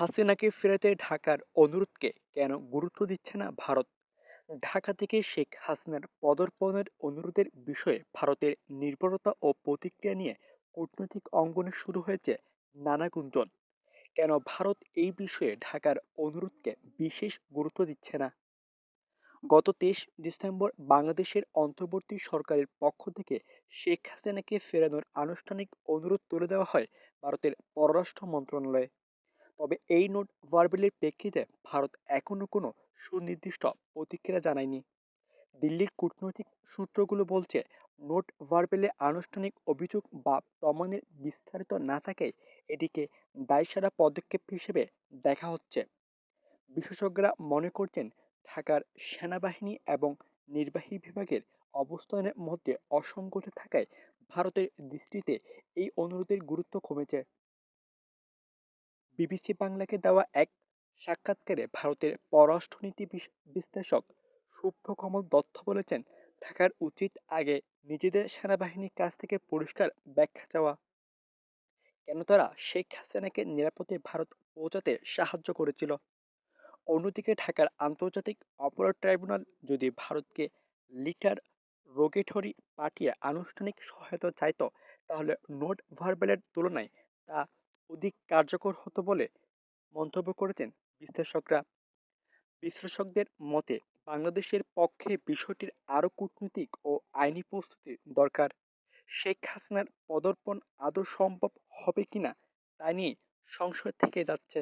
হাসিনাকে ফেরাতে ঢাকার অনুরোধকে কেন গুরুত্ব দিচ্ছে না ভারত? ঢাকা থেকে শেখ হাসিনার পদর্পণের অনুরোধের বিষয়ে ভারতের নির্ভরতা ও প্রতিক্রিয়া নিয়ে কূটনৈতিক অঙ্গনে শুরু হয়েছে নানা গুঞ্জন। কেন ভারত এই বিষয়ে ঢাকার অনুরোধকে বিশেষ গুরুত্ব দিচ্ছে না? গত তেইশ ডিসেম্বর বাংলাদেশের অন্তর্বর্তী সরকারের পক্ষ থেকে শেখ হাসিনাকে ফেরানোর আনুষ্ঠানিক অনুরোধ তুলে দেওয়া হয় ভারতের পররাষ্ট্র মন্ত্রণালয়ে। তবে এই নোট ভার্বেলের প্রেক্ষিতে ভারত এখনও কোনো সুনির্দিষ্ট প্রতিক্রিয়া জানায়নি। দিল্লির কূটনৈতিক সূত্রগুলো বলছে, নোট ভার্বেলে আনুষ্ঠানিক অভিযোগ বা প্রমাণের বিস্তারিত না থাকায় এটিকে দায়সারা পদক্ষেপ হিসেবে দেখা হচ্ছে। বিশেষজ্ঞরা মনে করছেন, ঢাকার সেনাবাহিনী এবং নির্বাহী বিভাগের অবস্থানের মধ্যে অসঙ্গতি থাকায় ভারতের দৃষ্টিতে এই অনুরোধের গুরুত্ব কমেছে। বিবিসি বাংলাকে দেওয়া এক সাক্ষাৎকারে ভারতের পররাষ্ট্রনীতি বিশ্লেষক শুভ্রকমল দত্ত বলেছেন, থাকার উচিত আগে নিজেদের সেনাবাহিনীর কাছ থেকে পরিষ্কার ব্যাখ্যা চাওয়া। কেন তারা শেখ হাসিনাকে নিরাপদে ভারত পৌঁছাতে সাহায্য করেছিল? অন্যদিকে ঢাকার আন্তর্জাতিক অপরাধ ট্রাইব্যুনাল যদি ভারতকে লিটার রোগেটরি পাঠিয়ে আনুষ্ঠানিক সহায়তা চাইত, তাহলে নোট ভার্বেলের তুলনায় তা অধিক কার্যকর হতো বলে মন্তব্য করেছেন বিশ্লেষকরা। বিশ্লেষকদের মতে, বাংলাদেশের পক্ষে বিষয়টির আরও কূটনৈতিক ও আইনি প্রস্তুতি দরকার। শেখ হাসিনার পদর্পণ আদৌ সম্ভব হবে কিনা তা নিয়ে সংশয় থেকে যাচ্ছে।